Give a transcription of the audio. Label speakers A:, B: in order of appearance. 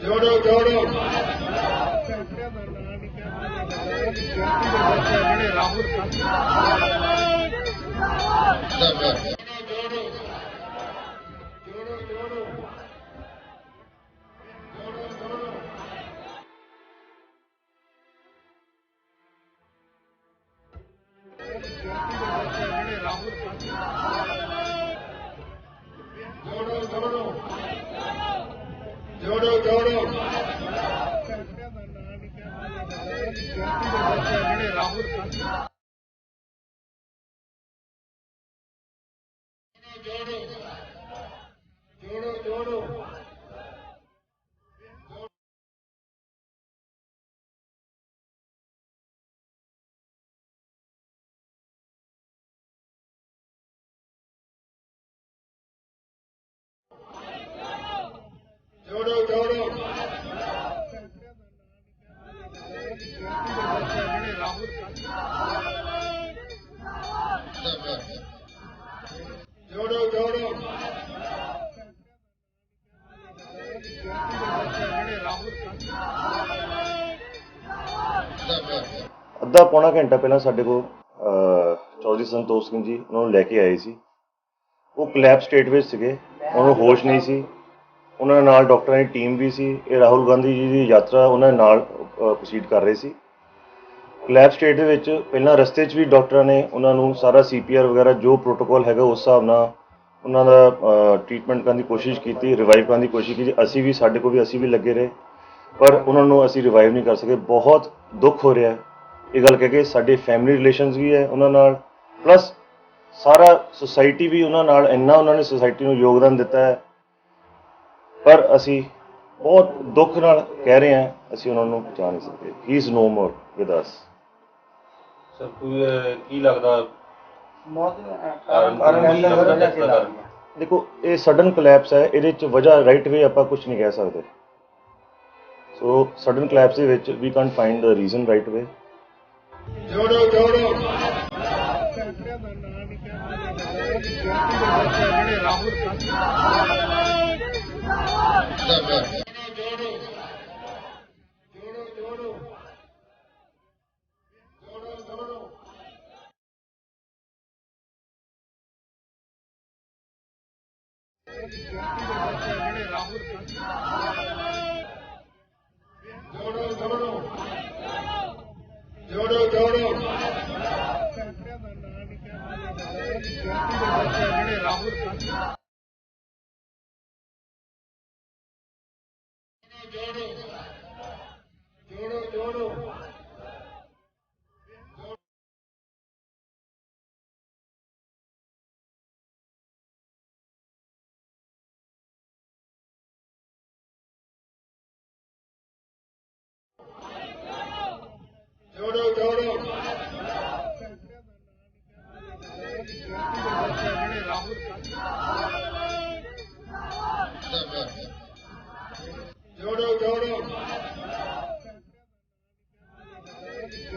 A: ਜੋੜੋ ਜੋੜੋ
B: ਜਿਹੜੇ ਰਾਹੁਲ ਗਾਂਧੀ ਜਿਹੜੇ ਰਾਹੁਲ ਗਾਂਧੀ
A: ਜੋੜੋ ਜੋੜੋ ਜੋੜੋ ਜੋੜੋ
B: ਜਿਹੜੇ ਰਾਹੁਲ ਗਾਂਧੀ
A: ਜੋੜੋ ਜੋੜੋ ਜੋੜੋ ਜੋੜੋ
B: ਜਿਹੜੇ ਰਾਹੁਲ
C: ਅੱਧਾ ਪੌਣਾ ਘੰਟਾ ਪਹਿਲਾਂ ਸਾਡੇ ਕੋਲ ਚੌਧਰੀ ਸੰਤੋਖ ਸਿੰਘ ਜੀ ਉਹਨਾਂ ਨੂੰ ਲੈ ਕੇ ਆਏ ਸੀ। ਉਹ ਕਲੈਪ ਸਟੇਟ ਵਿੱਚ ਸੀਗੇ। ਉਹਨਾਂ ਨੂੰ ਹੋਸ਼ ਨਹੀਂ ਸੀ। ਉਹਨਾਂ ਨਾਲ ਡਾਕਟਰਾਂ ਦੀ ਟੀਮ ਵੀ ਸੀ। ਇਹ ਰਾਹੁਲ ਗਾਂਧੀ ਜੀ ਦੀ ਯਾਤਰਾ ਉਹਨਾਂ ਨਾਲ ਪ੍ਰੋਸੀਡ ਕਰ ਰਹੇ ਸੀ। ਲੈਬ ਸਟੇਟ ਦੇ ਵਿੱਚ ਪਹਿਲਾਂ ਰਸਤੇ 'ਚ ਵੀ ਡਾਕਟਰਾਂ ਨੇ ਉਹਨਾਂ ਨੂੰ ਸਾਰਾ ਸੀਪੀਆਰ ਵਗੈਰਾ ਜੋ ਪ੍ਰੋਟੋਕੋਲ ਹੈਗਾ ਉਸ ਹਿਸਾਬ ਨਾਲ ਉਹਨਾਂ ਦਾ ਟ੍ਰੀਟਮੈਂਟ ਕਰਨ ਦੀ ਕੋਸ਼ਿਸ਼ ਕੀਤੀ ਰਿਵਾਈਵ ਕਰਨ ਦੀ ਕੋਸ਼ਿਸ਼ ਕੀਤੀ। ਅਸੀਂ ਵੀ, ਸਾਡੇ ਕੋਲ ਵੀ ਅਸੀਂ ਵੀ ਲੱਗੇ ਰਹੇ। ਪਰ ਉਹਨਾਂ ਨੂੰ ਅਸੀਂ ਰਿਵਾਈਵ ਨਹੀਂ ਕਰ ਸਕੇ। ਬਹੁਤ ਦੁੱਖ ਹੋ ਰਿਹਾ ਇਹ ਗੱਲ ਕਹਿ ਕੇ ਸਾਡੇ ਫੈਮਿਲੀ ਰਿਲੇਸ਼ਨਸ ਵੀ ਹੈ ਉਹਨਾਂ ਨਾਲ। ਪਲੱਸ ਸਾਰਾ ਸੁਸਾਇਟੀ ਵੀ ਉਹਨਾਂ ਨਾਲ, ਇੰਨਾ ਉਹਨਾਂ ਨੇ ਸੁਸਾਇਟੀ ਨੂੰ ਯੋਗਦਾਨ ਦਿੱਤਾ ਹੈ। ਪਰ ਅਸੀਂ ਬਹੁਤ ਦੁੱਖ ਨਾਲ ਕਹਿ ਰਹੇ ਹਾਂ ਅਸੀਂ ਉਹਨਾਂ ਨੂੰ ਬਚਾ ਨਹੀਂ ਸਕਦੇ। He is no more with us
D: sir ਕੀ ਲੱਗਦਾ?
E: ਮੌਤ
D: ਕਾਰਨ?
C: ਦੇਖੋ ਇਹ ਸਡਨ ਕੋਲੈਪਸ ਹੈ ਇਹਦੇ ਚ ਵਜ੍ਹਾ ਰਾਈਟ ਵੇ ਆਪਾਂ ਕੁਝ ਨਹੀਂ ਕਹਿ ਸਕਦੇ। ਸੋ ਸਡਨ ਕੋਲੈਪਸ ਦੇ ਵਿੱਚ we can't find the reason right way
A: ਜੋੜੋ ਜੋੜੋ।
B: ਜਿਹੜੇ ਰਾਹੁਲ ਗਾਂਧੀ
A: ਜੋੜੋ ਜੋੜੋ ਜੋੜੋ ਜੋੜੋ
B: ਜਿਹੜੇ ਰਾਹੁਲ ਗਾਂਧੀ
A: ਜੋੜੋ ਜੋੜੋ ਜੋੜੋ